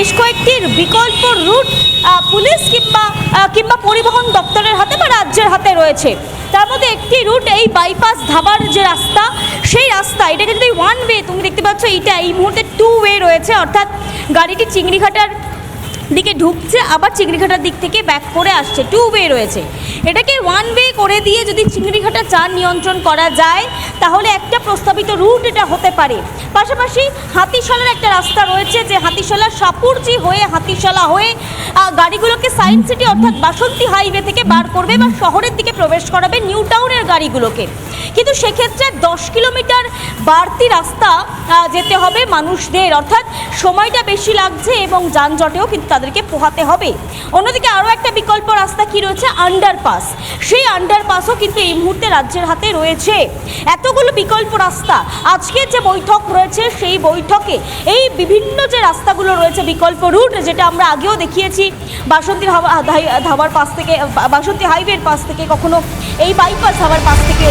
বেশ কয়েকটির বিকল্প root police কিংবা কিংবা পরিবহন দপ্তরের হাতে বা রাজ্যের হাতে রয়েছে। তার মধ্যে একটি রুট, এই বাইপাস ধাবার যে রাস্তা, সেই রাস্তা এটাকে যদি ওয়ান ওয়ে তুমি দেখতে পাচ্ছ এটা এই মুহূর্তে টু ওয়ে রয়েছে, অর্থাৎ গাড়িটি চিংড়িঘাটার দিকে ঢুকছে, আবার চিংড়িঘাটার দিক থেকে ব্যাক করে আসছে। টু ওয়ে রয়েছে। এটাকে ওয়ান ওয়ে করে দিয়ে যদি চিংড়িঘাটা চার নিয়ন্ত্রণ করা যায়, তাহলে একটা প্রস্তাবিত রুট এটা হতে পারে। পাশাপাশি হাতিশালার একটা রাস্তা রয়েছে যে হাতিশালা সাপুরজি হয়ে হাতিশালা হয়ে গাড়িগুলোকে সায়েন্স সিটি অর্থাৎ বাসন্তী হাইওয়ে থেকে বার করবে বা শহরের দিকে প্রবেশ করাবে নিউ টাউনের গাড়িগুলোকে। কিন্তু সেক্ষেত্রে দশ কিলোমিটার বাড়তি রাস্তা যেতে হবে মানুষদের। অর্থাৎ সময়টা বেশি লাগছে এবং যানজটেও কিন্তু তাদেরকে পোহাতে হবে। অন্যদিকে আরও একটা বিকল্প রাস্তা কি রয়েছে? আন্ডারপাস সেই আন্ডারপাসও কিন্তু এই মুহূর্তে রাজ্যের হাতে রয়েছে। এতগুলো বিকল্প রাস্তা। আজকের যে বৈঠক রয়েছে, সেই বৈঠকে এই বিভিন্ন যে রাস্তাগুলো রয়েছে, বিকল্প রুট যেটা আমরা আগেও দেখিয়েছি, বাসন্তী ধাবার পাশ থেকে বাসন্তী হাইওয়ের পাশ থেকে, কখনো এই বাইপাস ধাবার পাশ থেকে